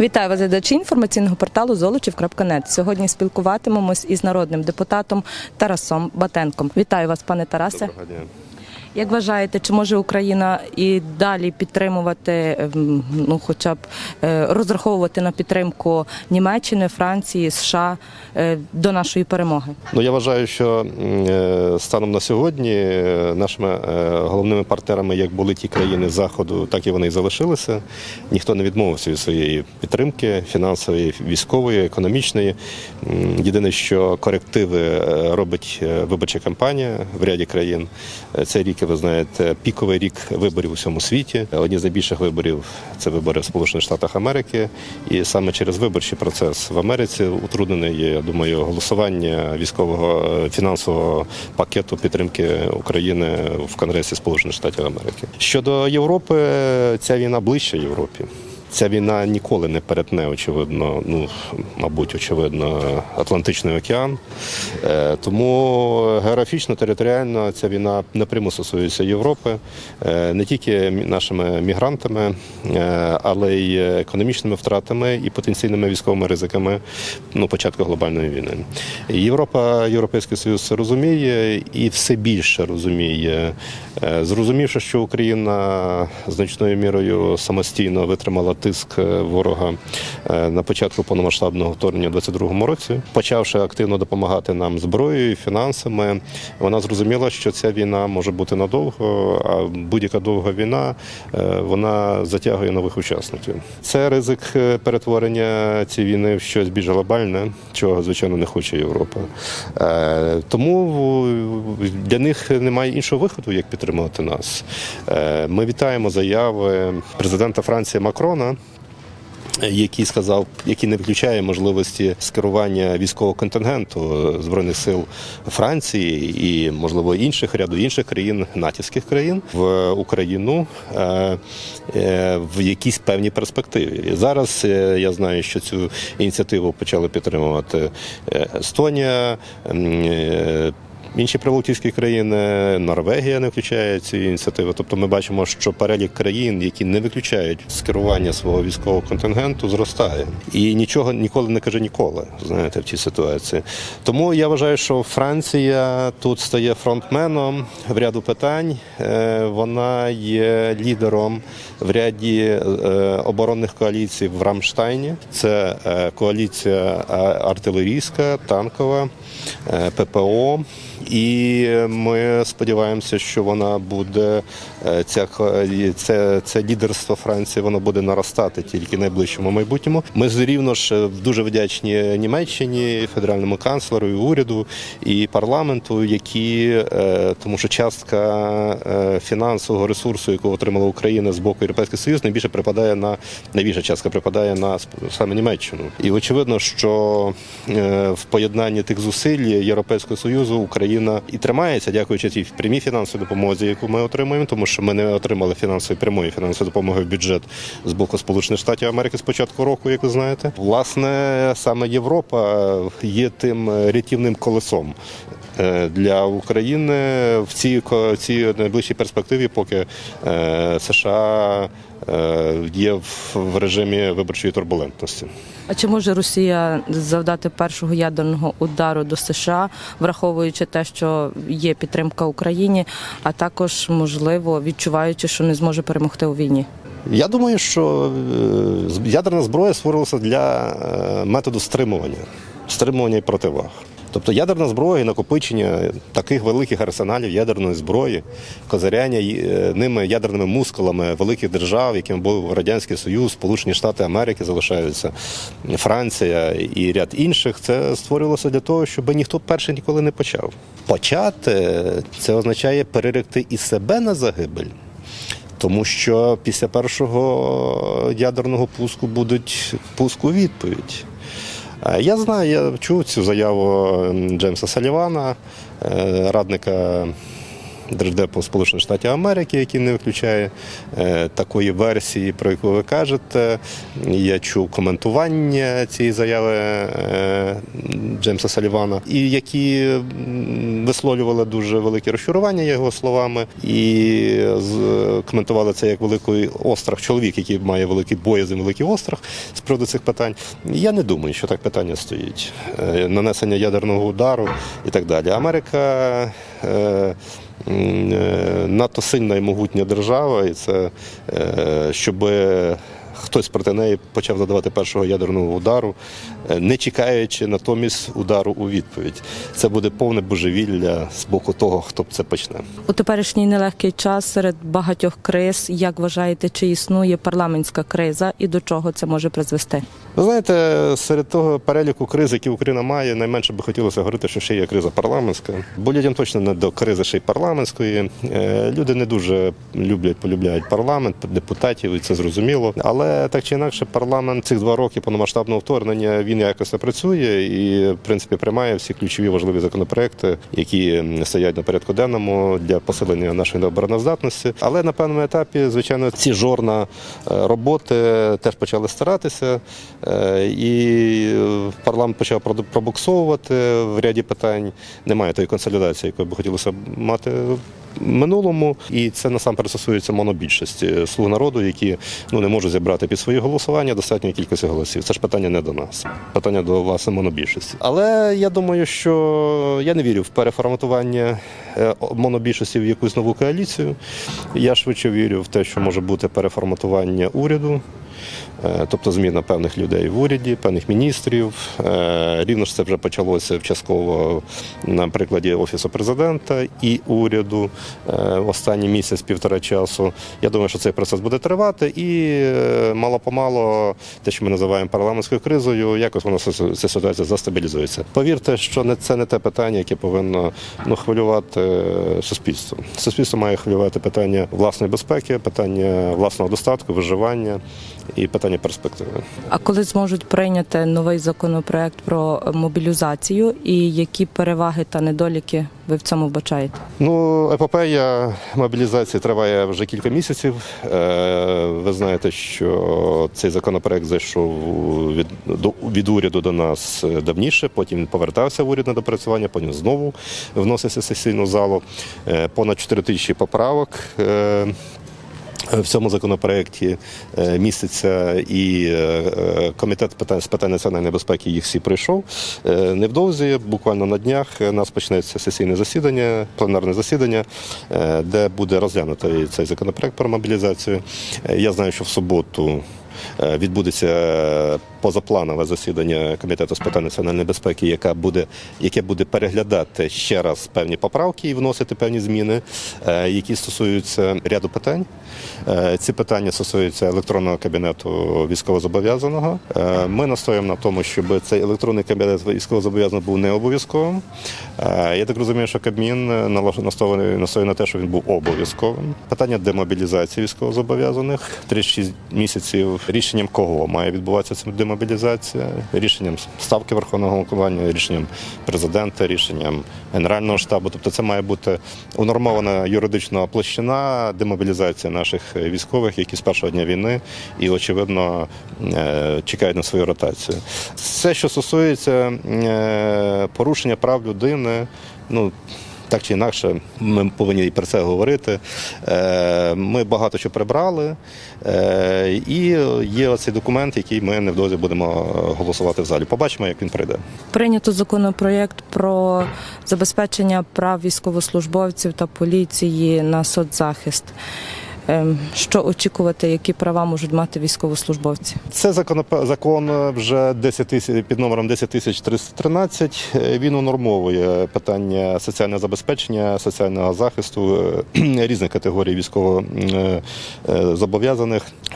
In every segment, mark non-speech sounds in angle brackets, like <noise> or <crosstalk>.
Вітаю вас, глядачі інформаційного порталу Золочів.нет. Сьогодні спілкуватимемось із народним депутатом Тарасом Батенком. Вітаю вас, пане Тарасе. Доброго дня. Як вважаєте, чи може Україна і далі підтримувати, ем, ну хоча б е, розраховувати на підтримку Німеччини, Франції, США е, до нашої перемоги? Ну я вважаю, що е, станом на сьогодні нашими головними партнерами як були ті країни заходу, так і вони і залишилися. Ніхто не відмовився від своєї підтримки фінансової, військової, економічної. Єдине, що корективи робить виборча кампанія в ряді країн. Цей рік, ви знаєте, піковий рік виборів у всьому світі. Одні з найбільших виборів це вибори в Сполучених Штатах Америки. І саме через виборчий процес в Америці утруднений, є, я думаю, голосування військового фінансового пакету підтримки України в Конгресі Сполучених Штатів Америки. Щодо Європи, ця війна ближче Європі. Ця війна ніколи не перетне, очевидно, ну мабуть, очевидно, Атлантичний океан. Е, Тому географічно, територіально ця війна напряму стосується Європи, е, не тільки нашими мігрантами, е, але й економічними втратами і потенційними військовими ризиками ну, початку глобальної війни. Європа, Європейський Союз це розуміє і все більше розуміє, Е, зрозумівши, що Україна значною мірою самостійно витримала тиск е, ворога е, на початку повномасштабного вторгнення у 22-му році, почавши активно допомагати нам зброєю, фінансами, вона зрозуміла, що ця війна може бути надовго, а будь-яка довга війна е, вона затягує нових учасників. Це ризик перетворення цієї війни в щось більш глобальне, чого звичайно не хоче Європа. Тому для них немає іншого виходу, як підтримувати нас. Ми вітаємо заяви президента Франції Макрона. Який сказав, який не виключає можливості скерування військового контингенту збройних сил Франції і, можливо, інших ряду інших країн, натівських країн в Україну е, е, в якійсь певній перспективі. Зараз е, я знаю, що цю ініціативу почали підтримувати е, Естонія. Інші прибалтійські країни, Норвегія не включає ці ініціативи. Тобто ми бачимо, що перелік країн, які не виключають скерування свого військового контингенту, зростає. І нічого ніколи не каже ніколи, знаєте, в цій ситуації. Тому я вважаю, що Франція тут стає фронтменом в ряду питань. Е, Вона є лідером в ряді е, оборонних коаліцій в Рамштайні. Це е, коаліція артилерійська, танкова, ППО. І ми сподіваємося, що вона буде ця ко- це, це лідерство Франції, воно буде наростати тільки в найближчому майбутньому. Ми з рівно ж дуже вдячні Німеччині, федеральному канцлеру, і уряду і парламенту, які е, тому, що частка е, фінансового ресурсу, яку отримала Україна з боку Європейського Союзу, найбільше припадає на найбільша частка припадає на саме Німеччину. І очевидно, що е, в поєднанні тих зусиль Європейського союзу Україна і тримається, дякуючи тій прямій фінансовій допомозі, яку ми отримуємо, тому що ми не отримали фінансової прямої фінансової допомоги в бюджет з боку Сполучених Штатів Америки з початку року, як ви знаєте. Власне, саме Європа є тим рятівним колесом. Е, Для України в цій цій найближчій перспективі, поки е, США е, є в- режимі виборчої турбулентності. А чи може Росія завдати першого ядерного удару до США, враховуючи те, що є підтримка Україні, а також можливо відчуваючи, що не зможе перемогти у війні? Я думаю, що ядерна зброя створилася для методу стримування, стримування і противаг. Тобто ядерна зброя і накопичення таких великих арсеналів ядерної зброї, козиряння е, ними ядерними мускулами великих держав, якими був Радянський Союз, Сполучені Штати Америки залишаються, Франція і ряд інших, це створювалося для того, щоб ніхто перший ніколи не почав. Почати це означає переректи і себе на загибель. Тому що після першого ядерного пуску будуть пуску відповідь. Е, Я знаю, я чув цю заяву Джеймса Салівана, е, радника Держдепу Сполучених Штатів Америки, який не виключає е, такої версії, про яку ви кажете. Я чув коментування цієї заяви е, Джеймса Салівана, і які висловлювали дуже велике розчарування його словами, і коментували це як великий острах чоловік, який має великий боязин, великий острах з приводу цих питань. Я не думаю, що так питання стоїть. Е, Нанесення ядерного удару і так далі. Америка. Е, надто сильна і могутня держава, і це е, щоб хтось проти неї почав задавати першого ядерного удару, е, не чекаючи натомість удару у відповідь. Це буде повне божевілля з боку того, хто це почне. У теперішній нелегкий час серед багатьох криз, як вважаєте, чи існує парламентська криза і до чого це може призвести? Ви знаєте, серед того переліку криз, які Україна має, найменше би хотілося говорити, що ще є криза парламентська. Бо людям точно не до кризи ще й парламентської. Е, Люди не дуже люблять, полюбляють парламент, депутатів, і це зрозуміло. Але так чи інакше, парламент цих два роки повномасштабного вторгнення він якось працює і, в принципі, приймає всі ключові важливі законопроекти, які стоять на порядку денному для посилення нашої обороноздатності. Але на певному етапі, звичайно, ці жорна е, роботи теж почали старатися. Е, І парламент почав пробуксовувати в ряді питань. Немає тої консолідації, якої би хотілося мати минулому. І це насамперед стосується монобільшості слуг народу, які ну не можуть зібрати під свої голосування достатньої кількості голосів. Це ж питання не до нас, питання до власне монобільшості. Але я думаю, що я не вірю в переформатування е, монобільшості в якусь нову коаліцію. Я швидше вірю в те, що може бути переформатування уряду. Е, тобто зміна певних людей в уряді, певних міністрів. Е, Рівно ж це вже почалося частково на прикладі Офісу президента і уряду е, останній місяць, півтора часу. Я думаю, що цей процес буде тривати, і е, мало-помало те, що ми називаємо парламентською кризою, якось воно ця- ситуація застабілізується. Повірте, що не це не те питання, яке повинно ну, хвилювати суспільство. Суспільство має хвилювати питання власної безпеки, питання власного достатку, виживання і питання перспективи. А коли зможуть прийняти новий законопроект про мобілізацію, і які переваги та недоліки ви в цьому вбачаєте? Ну, епопея мобілізації триває вже кілька місяців. Е, Ви знаєте, що цей законопроект зайшов від, до, від уряду до нас давніше, потім він повертався в уряд на допрацювання, потім знову вносився в сесійну залу. Е, Понад 4 тисячі поправок. В цьому законопроекті е, міститься і е, е, комітет з питань національної безпеки їх всі пройшов. Е, Невдовзі, буквально на днях, у нас почнеться сесійне засідання, пленарне засідання, де буде розглянутий цей законопроект про мобілізацію. Я знаю, що в суботу. Відбудеться позапланове засідання комітету з питань національної безпеки, яка буде, яке буде переглядати ще раз певні поправки і вносити певні зміни, які стосуються ряду питань. Е, Ці питання стосуються електронного кабінету військовозобов'язаного. Е, Ми настоїмо на тому, щоб цей електронний кабінет військовозобов'язаного був не обов'язковим. Е, Я так розумію, що Кабмін настоює на те, що він був обов'язковим. Питання демобілізації військовозобов'язаних 36 місяців. Рішенням кого має відбуватися ця демобілізація? Рішенням ставки Верховного головування, рішенням президента, рішенням Генерального штабу. Тобто це має бути унормована юридична площина демобілізації наших військових, які з першого дня війни і, очевидно, е, чекають на свою ротацію. Все, що стосується е, порушення прав людини, ну. Так чи інакше, ми повинні і про це говорити. Е, Ми багато що прибрали, е, і є оцей документ, який ми невдовзі будемо голосувати в залі. Побачимо, як він прийде. Прийнято законопроєкт про забезпечення прав військовослужбовців та поліції на соцзахист. Ем, Що очікувати, які права можуть мати військовослужбовці? Це законоп- закон вже 10 тисяч під номером 10313. Е, Він унормовує питання соціального забезпечення, соціального захисту е, <clears throat> різних категорій військово е,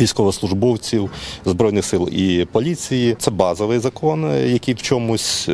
військовослужбовців збройних сил і поліції. Це базовий закон, який в чомусь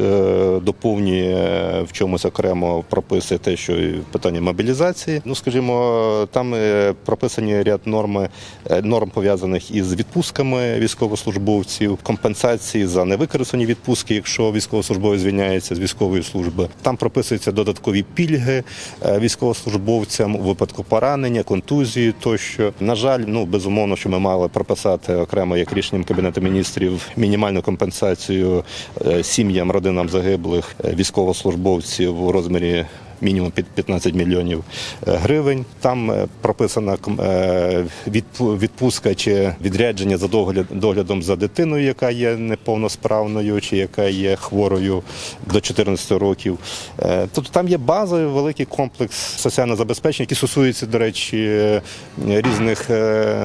доповнює, в чомусь окремо прописує те, що питання мобілізації. Ну скажімо, там е, прописані ряд норми, е, норм пов'язаних із відпустками військовослужбовців, компенсації за невикористані відпустки, якщо військовослужбовець звільняється з військової служби. Там прописуються додаткові пільги е, військовослужбовцям у випадку поранення, контузії тощо. На жаль, ну безумовно, що ми мали прописати окремо як рішенням кабінету міністрів мінімальну компенсацію е, сім'ям, родинам загиблих військовослужбовців у розмірі. Мінімум під 15 мільйонів е, гривень. Там е, прописана е, відпустка чи відрядження за доглядом за дитиною, яка є неповносправною, чи яка є хворою до 14 років. Тобто там є базовий великий комплекс соціального забезпечення, який стосується, до речі, різних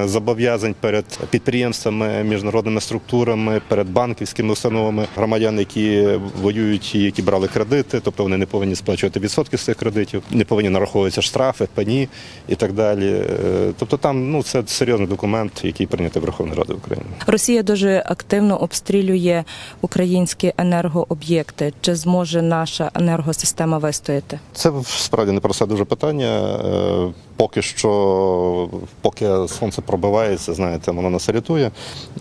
зобов'язань перед підприємствами, міжнародними структурами, перед банківськими установами громадян, які воюють і які брали кредити, тобто вони не повинні сплачувати відсотки з цих кредитів, не повинні нараховуватися штрафи, пані і так далі. Е, Тобто там ну це серйозний документ, який прийнятий Верховною Радою України. Росія дуже активно обстрілює українські енергооб'єкти. Чи зможе наша енергосистема вистояти? Це справді непросте дуже питання. Поки що, поки сонце пробивається, знаєте, воно нас рятує.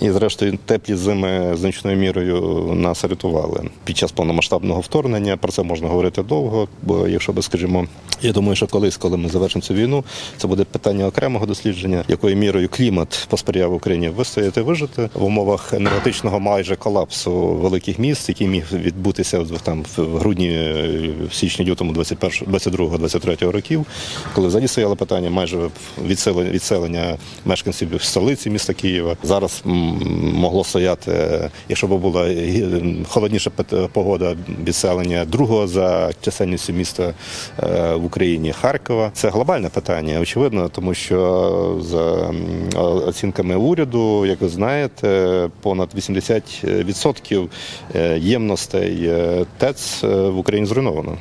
І зрештою теплі зими значною мірою нас рятували під час повномасштабного вторгнення. Про це можна говорити довго. Бо якщо би, скажімо, я думаю, що колись, коли ми завершимо цю війну, це буде питання окремого дослідження, якою мірою клімат посприяв Україні вистояти, вижити в умовах енергетичного майже колапсу великих міст, який міг відбутися там в грудні, в січні, лютому 21, 22, 23 років, коли взагалі стояло питання майже відселення, відселення мешканців столиці міста Києва. Зараз могло стояти, е, якщо б була холодніша погода, відселення другого за чисельністю міста е, в Україні Харкова. Це глобальне питання, очевидно, тому що за оцінками уряду, як ви знаєте, понад 80% е, ємностей е, ТЕЦ е, в Україні зруйновано.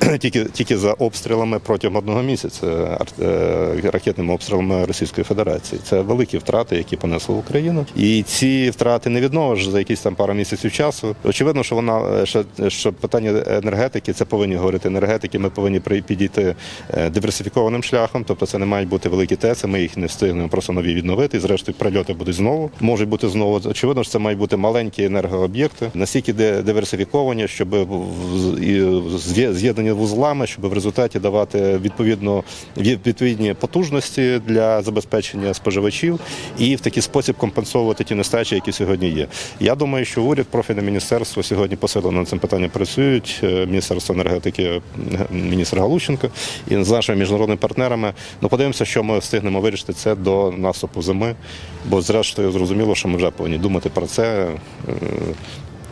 <clears throat> Тільки, тільки за обстрілами протягом одного місяця е, ракетними обстрілами Російської Федерації. Це великі втрати, які понесла Україна. І ці втрати не відновиш за якісь там пару місяців часу. Очевидно, що вона е, що, що питання енергетики, це повинні говорити енергетики. Ми повинні підійти е, диверсифікованим шляхом. Тобто це не мають бути великі ТЕЦи, ми їх не встигнемо просто нові відновити. І зрештою прильоти будуть знову. Можуть бути знову. Очевидно, що це мають бути маленькі енергооб'єкти, настільки диверсифіковані, щоб і з'є- з'єднані вузлами, щоб в результаті давати відповідно відповідні потужності для забезпечення споживачів і в такий спосіб компенсовувати ті нестачі, які сьогодні є. Я думаю, що уряд, профільне міністерство сьогодні посилено над цим питанням працюють. Е, Міністерство енергетики, е, міністр Галущенко і з нашими міжнародними партнерами. Ну подивимося, що ми встигнемо вирішити це до наступу зими. Бо зрештою зрозуміло, що ми вже повинні думати про це.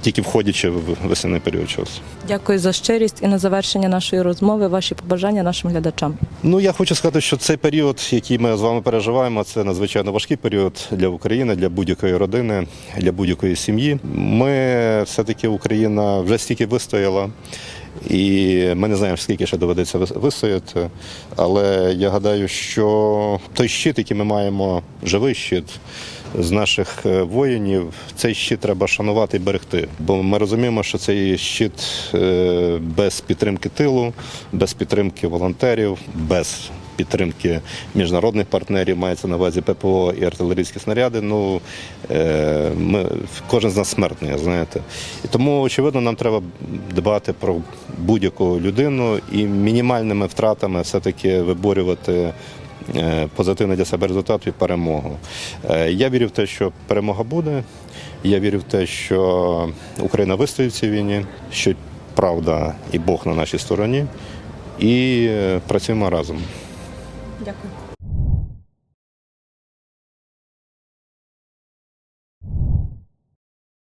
Тільки входячи в весняний період часу. Дякую за щирість і на завершення нашої розмови. Ваші побажання нашим глядачам. Ну я хочу сказати, що цей період, який ми з вами переживаємо, це надзвичайно важкий період для України, для будь-якої родини, для будь-якої сім'ї. Ми все-таки Україна вже стільки вистояла. І ми не знаємо, скільки ще доведеться вис- вистояти. Але я гадаю, що той щит, який ми маємо, живий щит з наших е, воїнів, цей щит треба шанувати і берегти. Бо ми розуміємо, що цей щит е, без підтримки тилу, без підтримки волонтерів, без підтримки міжнародних партнерів, мається на увазі ППО і артилерійські снаряди. Ну е, ми кожен з нас смертний, знаєте. І тому очевидно нам треба дбати про будь-яку людину і мінімальними втратами все-таки виборювати. Е, Позитивний для себе результат і перемогу. Е, Я вірю в те, що перемога буде. Я вірю в те, що Україна вистоїть в цій війні, що правда і Бог на нашій стороні. І е, працюємо разом.